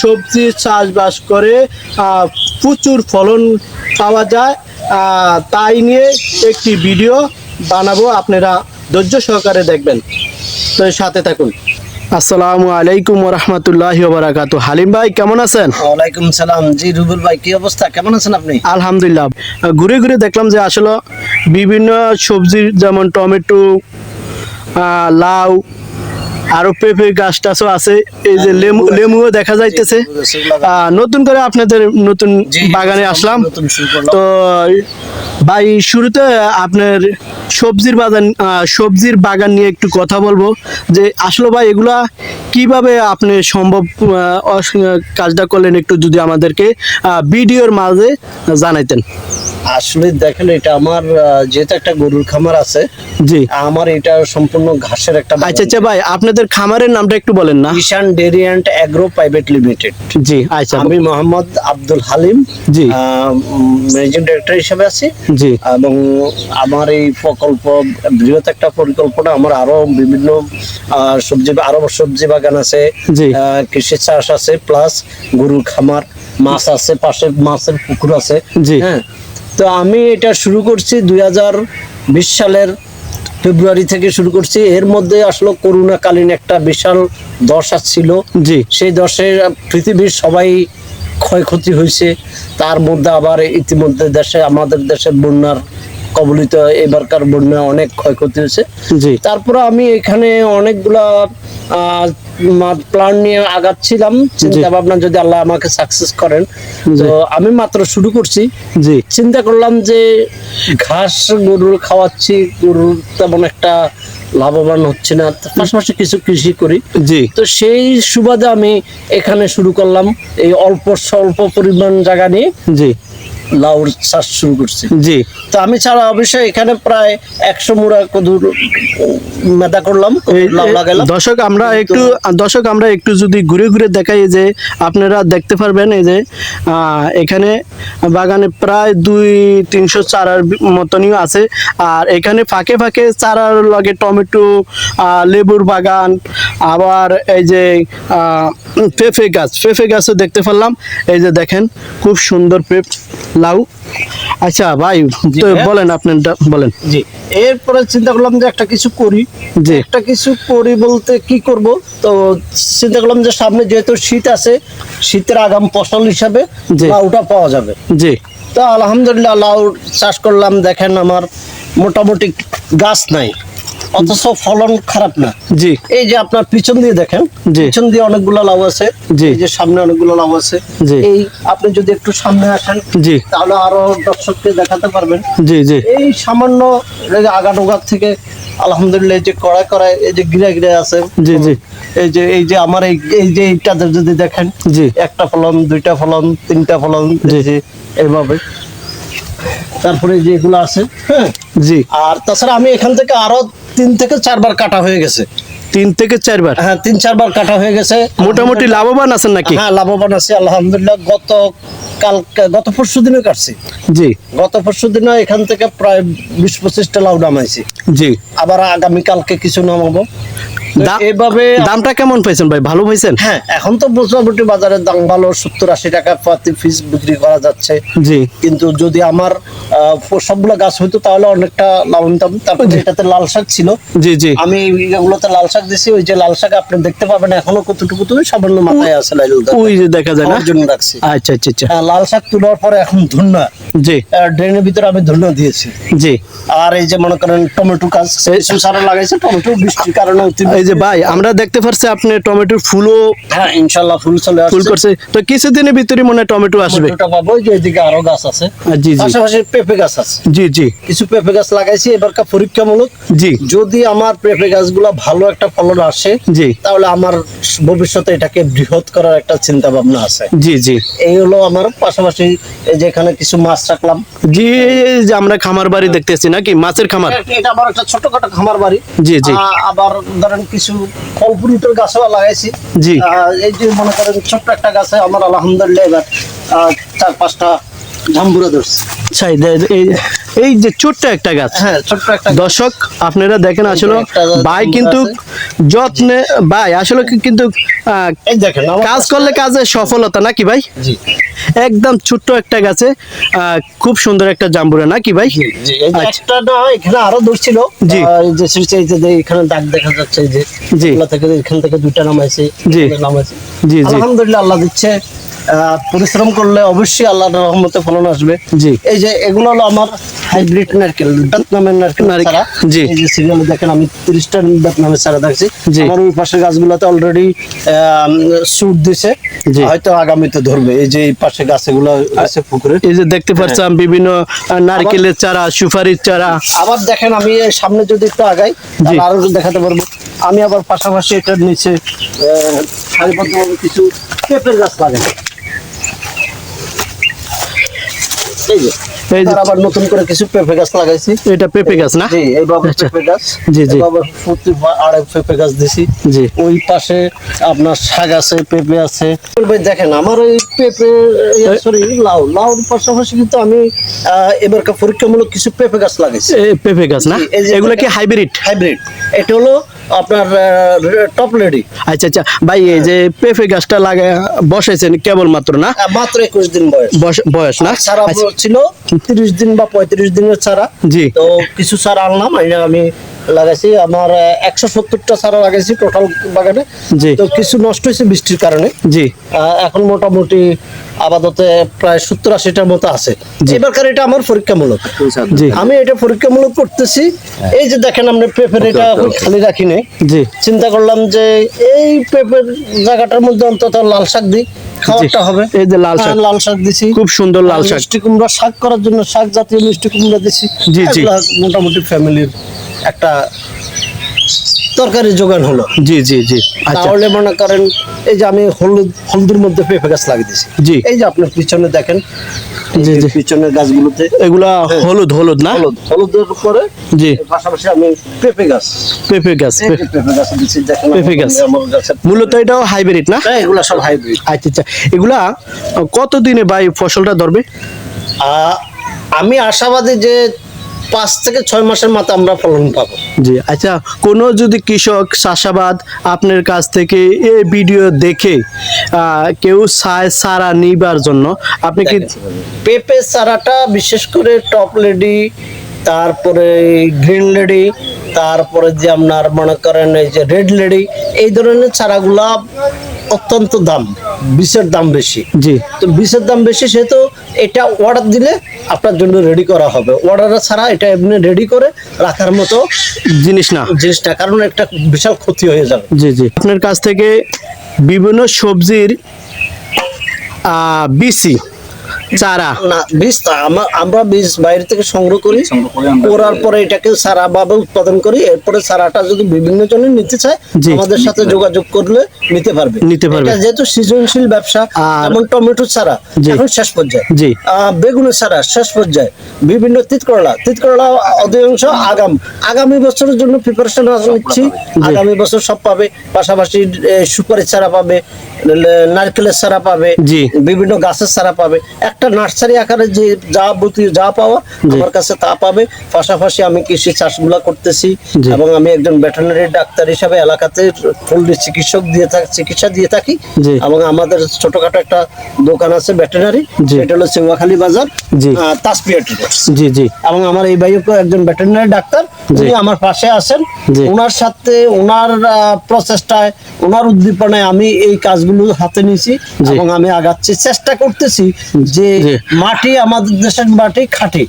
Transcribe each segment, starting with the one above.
সবজি চাষবাস করে প্রচুর ফলন পাওয়া যায়। তাই নিয়ে একটি ভিডিও বানাবো আপনারা ধৈর্য সহকারে দেখবেন। তো সাথে থাকুন। আসসালামু আলাইকুম রহমতুল্লাহ বারাকাত হালিম ভাই কেমন আছেন? ওয়ালাইকুম সালাম। জি রুবুল ভাই কি অবস্থা? কেমন আছেন আপনি? আলহামদুলিল্লাহ। ঘুরে ঘুরে দেখলাম যে আসলে বিভিন্ন সবজির যেমন টমেটো লাউ আরও পেঁপে গাছ টাছও আছে। এই যে লেমু লেমুও দেখা যাইতেছে। নতুন করে আপনাদের নতুন বাগানে আসলাম। তো ভাই শুরুতে আপনার সবজির বাগান সবজির বাগান নিয়ে একটু কথা বলব। যে আসলে ভাই এগুলা কীভাবে আপনি সম্ভব কাজটা করলেন একটু যদি আমাদেরকে ভিডিওর মাঝে জানাইতেন। আসলে দেখেন এটা আমার যেহেতু একটা গরুর খামার আছে জি। আমার এটা সম্পূর্ণ ঘাসের একটা। আচ্ছা আচ্ছা ভাই আপনাদের খামারের নামটা একটু বলেন না। Ishan dairy and agro private limited. জি আচ্ছা। আমি মোহাম্মদ আব্দুল হালিম জি। ম্যানেজিং ডাইরেক্টর হিসেবে আছি। জি। এবং আমার এই প্রকল্প বৃহৎ একটা পরিকল্পনা আমার আরও বিভিন্ন সবজি আরও সবজি বাগান আছে কৃষি চাষ আছে প্লাস গরুর খামার মাছ আছে পাশে মাছের পুকুর আছে। জি। হ্যাঁ। তো আমি এটা শুরু করছি দুই হাজার বিশ সালের ফেব্রুয়ারি থেকে শুরু করছি। এর মধ্যে আসলে করোনাকালীন একটা বিশাল দশা ছিল জি। সেই দশে পৃথিবীর সবাই ক্ষয়ক্ষতি হয়েছে। তার মধ্যে আবার ইতিমধ্যে দেশে আমাদের দেশের বন্যার কবলিত এবারকার বন্যা অনেক ক্ষয়ক্ষতি হয়েছে। তারপরে আমি এখানে অনেকগুলা প্ল্যান নিয়ে আগাচ্ছিলাম। চিন্তা ভাবনা যদি আল্লাহ আমাকে সাকসেস করেন। তো আমি মাত্র শুরু করছি। চিন্তা করলাম যে ঘাস গরুর খাওয়াচ্ছি গরুর তেমন একটা লাভবান হচ্ছে না। পাশাপাশি কিছু কৃষি করি। জি। তো সেই সুবাদে আমি এখানে শুরু করলাম। এই অল্প স্বল্প পরিমাণ জায়গা নিয়ে। জি। লাউর চাষ শুরু করছি। জি। তো আমি ছাড়া অবশ্যই এখানে প্রায় একশো মুড়া কদুর মেদা করলাম লাউ লাগালাম। দর্শক আমরা একটু দর্শক আমরা একটু যদি ঘুরে ঘুরে দেখাই যে আপনারা দেখতে পারবেন এই যে এখানে বাগানে প্রায় দুই তিনশো চারার মতনই আছে। আর এখানে ফাঁকে ফাঁকে চারার লগে টমেটো লেবুর বাগান আবার এই যে পেঁপে গাছ পেঁপে গাছও দেখতে পারলাম। এই যে দেখেন খুব সুন্দর পেপ। লাউ। আচ্ছা ভাই তো। বলেন আপনারটা বলেন। জি এরপরে চিন্তা করলাম যে একটা কিছু করি। যে একটা কিছু করি বলতে কি করব? তো চিন্তা করলাম যে সামনে যেহেতু শীত আছে শীতের আগাম ফসল হিসাবে। লাউটা পাওয়া যাবে। জি। তো আলহামদুলিল্লাহ লাউ চাষ করলাম। দেখেন আমার মোটামুটি গাছ নাই। অথচ ফলন খারাপ না জি এই যে আপনার পিছন দিয়ে দেখেন জি। পিছন দিয়ে অনেকগুলো লাউ আছে জি। যে সামনে অনেকগুলো লাউ আছে জি। এই আপনি যদি একটু সামনে আসেন জি তাহলে আরও দর্শককে দেখাতে পারবেন জি জি এই সামান্য আগাডোগার থেকে আলহামদুলিল্লাহ এই যে কড়াই কড়াই এই যে গিরা গিরা আছে জি, জি। এই যে এই যে আমার এই যে এইটাতে যদি দেখেন জি একটা ফলন দুইটা ফলন তিনটা ফলন জি। যে এইভাবে তারপরে যে এগুলো আছে হ্যাঁ জি আর তাছাড়া আমি এখান থেকে আরও তিন থেকে চারবার কাটা হয়ে গেছে। তিন থেকে চারবার? হ্যাঁ তিন চারবার কাটা হয়ে গেছে। মোটামুটি লাভবান আছেন নাকি? হ্যাঁ লাভবান আছে আলহামদুলিল্লাহ। গত কাল গত পরশু দিনে কাটছি। জি। গত পরশু দিনে এখান থেকে প্রায় বিশ পঁচিশটা লাউ নামাইছি। জি। আবার আগামী কালকে কিছু নামাবো। এভাবে দামটা কেমন পাইছেন ভাই? ভালো পাইছেন? হ্যাঁ এখন তো মোটামুটি বাজারের দাম ভালো সত্তর আশি টাকা প্রতি পিস বিক্রি করা যাচ্ছে। জি। কিন্তু যদি আমার সবগুলো গাছ হইতো তাহলে অনেকটা লাভবান হতাম তারপরে এটাতে লাল শাক ছিল জি জি। আমি এগুলোতে লাল শাক দিছি ওই যে লাল শাক আপনি দেখতে পাবেন এখনও কতটুকু তুমি সামান্য মাথায় আছে ওই যে দেখা যায় না? জন্য রাখছি। আচ্ছা আচ্ছা আচ্ছা। হ্যাঁ, লাল শাক তোলার পরে এখন ধন্যা জি। ড্রেনের ভিতরে আমি ধন্যা দিয়েছি। জি। আর এই যে মনে করেন টমেটো গাছ সারা লাগাইছে টমেটো বৃষ্টির কারণে যে ভাই আমরা দেখতে পারছি আপনি টমেটোর ফুলও হ্যাঁ ইনশাল্লাহ ফুল চলে ফুল করছে। তো কিছুদিনের ভিতরে মনে হয় টমেটো আসবে। টমেটোটা পাবো যে এদিকে আরও গাছ আছে। জি জি। পাশাপাশি পেঁপে গাছ আছে। জি জি। কিছু পেঁপে গাছ লাগাইছি এবারকার পরীক্ষামূলক। জি। যদি আমার পেঁপে গাছগুলো ভালো একটা ফলন আসে জি। তাহলে আমার ভবিষ্যতে এটাকে বৃহৎ করার একটা চিন্তা ভাবনা আছে। জি জি। এই হলো আমার পাশাপাশি এই যে এখানে কিছু মাছ রাখলাম। জি যে আমরা খামার বাড়ি দেখতেছি নাকি? মাছের খামার। এটা আমার একটা ছোটখাটো খামার বাড়ি। জি, জি। আবার ধরেন কিছু ফল ফ্রুটের গাছও লাগাইছি জি। এই যে মনে করেন ছোট্ট একটা গাছে আমার আলহামদুলিল্লাহ এবার চার পাঁচটা জাম্বুরা ধরছে আচ্ছা এই যে- এই এই যে ছোট্ট একটা গাছ হ্যাঁ দর্শক আপনারা দেখেন আসলে ভাই কিন্তু যত্নে ভাই আসলে কিন্তু কাজ করলে কাজে সফলতা নাকি ভাই একদম ছোট্ট একটা গাছে খুব সুন্দর একটা জাম্বুরা নাকি ভাই আচ্ছা। একটা না এখানে আরও জি। যে এখানে দাগ দেখা যাচ্ছে যে জি। এখান থেকে দুইটা নামাইছে জি। নামাইছে জি, জি। আলহামদুলিল্লাহ আল্লাহ দিচ্ছে পরিশ্রম করলে অবশ্যই আল্লাহর রহমতে ফলন আসবে। জি। এই যে এগুলো হলো আমার হাইব্রিড নারকেল ভিয়েতনামের নারকেল নারকেল, জি। এই যে সিরিয়ালে দেখেন আমি তিরিশটা ভিয়েতনামের চারা দেখছি। জি। আমার ওই পাশের গাছগুলোতে অলরেডি সুট দিছে। হয়তো আগামীতে ধরবে। এই যে এই পাশে গাছগুলো আছে পুকুরে এই যে দেখতে পাচ্ছেন বিভিন্ন নারকেলের চারা সুপারির চারা। আবার দেখেন আমি সামনে যদি একটু আগাই আরও দেখাতে পারব। আমি আবার পাশাপাশি এটার নিচে সারিবদ্ধভাবে কিছু পেঁপের গাছ লাগাই। এই যে। এই যে- এবার আবার নতুন করে কিছু পেঁপে গাছ লাগাইছি। এটা পেঁপে গাছ না? জি এই বাবুর আচ্ছা। পেঁপে গাছ। জি, জি। এই বাবুর প্রতি আড়াই পেঁপে গাছ দিছি। জি। ওই পাশে আপনার শাক আছে পেঁপে আছে। ভাই দেখেন আমার ওই পেঁপে সরি লাউ। লাউর পাশাপাশি কিন্তু আমি আহ, এবারকার পরীক্ষামূলক কিছু পেঁপে গাছ লাগাইছি। পেঁপে গাছ না? এই এগুলো কি হাইব্রিড হাইব্রিড এটা হলো আপনার টপ লেডি আচ্ছা আচ্ছা। ভাই এই যে পেঁপে গাছটা লাগে বসেছেন কেবল মাত্র না? মাত্র একুশ দিন বয়স। বয়স না? সারা আচ্ছা, ছিল তিরিশ দিন বা পঁয়ত্রিশ দিনের ছাড়া। জি। তো কিছু ছাড়া আনলাম আমি লাগাইছি। আমার একশো সত্তরটা চারা লাগাইছি টোটাল বাগানে। জি। তো কিছু নষ্ট হয়েছে বৃষ্টির কারণে। জি। এখন মোটামুটি আপাতত প্রায় সত্তর আশিটার মতো আছে। এবারকার এটা আমার পরীক্ষামূলক। আমি এটা পরীক্ষামূলক করতেছি। এই যে দেখেন আমরা পেপার এটা খালি রাখি নাই জি। চিন্তা করলাম যে এই পেঁপের জায়গাটার মধ্যে অন্তত লাল শাক দিই। খাবারটা হবে। এই যে লাল শাক। হ্যাঁ, লাল শাক দিছি। খুব সুন্দর লাল শাক। মিষ্টি কুমড়া শাক করার জন্য শাক জাতীয় মিষ্টি কুমড়া দিছি। জি, জি। মোটামুটি ফ্যামিলির একটা তরকারি যোগান হলো। জি জি জি। আচ্ছা। তাহলে মনে করেন এই যে আমি হলুদ হলুদের মধ্যে পেঁপে গাছ লাগিয়ে দিছি জি। এই যে আপনার পিছনে দেখেন জি, জি। পিছনের গাছগুলোতে এগুলা হলুদ হলুদ না? হলুদ। হলুদের উপরে জি। পাশাপাশি আমি পেঁপে গাছ। পেঁপে গাছ পেঁপে। গাছ দিচ্ছি দেখেন পেঁপে গাছ। মূলত এটাও হাইব্রিড না? হ্যাঁ এগুলা সব হাইব্রিড আচ্ছা আচ্ছা। এগুলা কত দিনে ভাই ফসলটা ধরবে? আমি আশাবাদী যে পাঁচ থেকে ছয় মাসের মাথা আমরা ফলন পাবো। জি আচ্ছা কোনো যদি কৃষক চাষাবাদ আপনার কাছ থেকে এই ভিডিও দেখে কেউ সারা নিবার জন্য আপনি কি পেঁপে চারাটা বিশেষ করে টপ লেডি তারপরে গ্রিন লেডি তারপরে যে আপনার মনে করেন এই যে রেড লেডি এই ধরনের চারাগুলা অত্যন্ত দাম। বিষের দাম বেশি। জি। তো বিষের দাম বেশি সেহেতু এটা অর্ডার দিলে আপনার জন্য রেডি করা হবে। অর্ডার ছাড়া এটা এমনি রেডি করে রাখার মতো জিনিস না। জিনিসটা কারণ একটা বিশাল ক্ষতি হয়ে যাবে। জি জি। আপনার কাছ থেকে বিভিন্ন সবজির বিচি চারা? না বীজ তা আমরা বীজ বাইরে থেকে সংগ্রহ করি। করার পরে এটাকে সারা ভাবে উৎপাদন করি। এরপরে সারাটা যদি বিভিন্ন জনের নিতে চায় আমাদের সাথে যোগাযোগ করলে নিতে পারবে। নিতে পারবে। যেহেতু সৃজনশীল ব্যবসা যেমন টমেটো জি। এখন শেষ পর্যায়ে। জি। আহ, বেগুনের চারা শেষ পর্যায়ে। বিভিন্ন তিতকরলা তিতকরলা অধিকাংশ আগাম। আগামী বছরের জন্য প্রিপারেশন নিচ্ছি। আগামী বছর সব পাবে। পাশাপাশি সুপারির চারা পাবে। নারকেলের চারা পাবে জি। বিভিন্ন গাছের চারা পাবে। একটা নার্সারি আকারে যে যা যা পাওয়া আমার কাছে তা পাবে। পাশাপাশি আমি কৃষি চাষগুলা করতেছি এবং আমি একজন ভেটেরিনারি ডাক্তার হিসাবে এলাকাতে ফুললি চিকিৎসক দিয়ে থাকি চিকিৎসা দিয়ে থাকি। এবং আমাদের ছোটখাটো একটা দোকান আছে ভেটেরিনারি। এটা হলো সিংহাখালী বাজার তাসপিয়া জি জি। এবং আমার এই ভাইও একজন ভেটেরিনারি ডাক্তার। উনি আমার পাশে আছেন। ওনার সাথে ওনার প্রচেষ্টায় ওনার উদ্দীপনায় আমি এই কাজগুলো হাতে নিয়েছি এবং আমি আগাচ্ছি। চেষ্টা করতেছি যে মাটি আমাদের দেশের মাটি খাঁটি।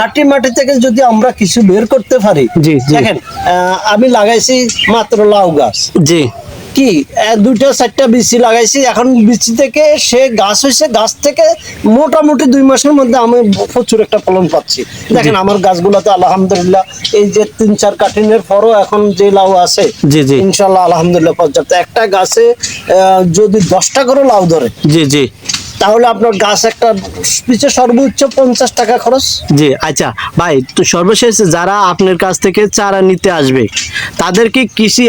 খাঁটি, মাটি থেকে যদি আমরা কিছু বের করতে পারি। দেখেন আহ, আমি লাগাইছি মাত্র লাউ গাছ। জি। কি দুইটা চারটা বিচি লাগাইছি। এখন বিচি থেকে সে গাছ হয়েছে গাছ থেকে মোটামুটি দুই মাসের মধ্যে আমি প্রচুর একটা ফলন পাচ্ছি। দেখেন আমার গাছগুলোতে আলহামদুলিল্লাহ এই যে তিন চার কাঠিনের পরও এখন যে লাউ আছে জি, জি। ইনশাল্লাহ আলহামদুলিল্লাহ পর্যাপ্ত। একটা গাছে যদি দশটা করে লাউ ধরে জি জি। তাহলে আপনার গাছ একটা পিছে সর্বোচ্চ পঞ্চাশ টাকা খরচ। জি আচ্ছা ভাই তো সর্বশেষ যারা আপনার কাছ থেকে চারা নিতে আসবে তাদেরকে কৃষি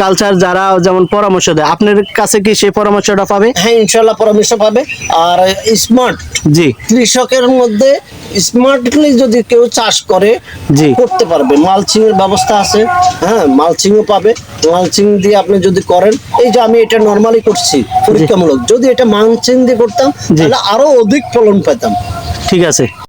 কালচার যারা যেমন পরামর্শ দেয় আপনার কাছে কি সেই পরামর্শটা পাবে? হ্যাঁ ইনশাল্লাহ পরামর্শ পাবে। আর স্মার্ট জি। কৃষকের মধ্যে স্মার্টলি যদি কেউ চাষ করে জি। করতে পারবে। মালচিং এর ব্যবস্থা আছে হ্যাঁ মালচিংও পাবে। মালচিং দিয়ে আপনি যদি করেন এই যে আমি এটা নর্মালি করছি পরীক্ষামূলক যদি এটা মালচিং দিয়ে করতাম তাহলে আরও অধিক ফলন পেতাম। ঠিক আছে।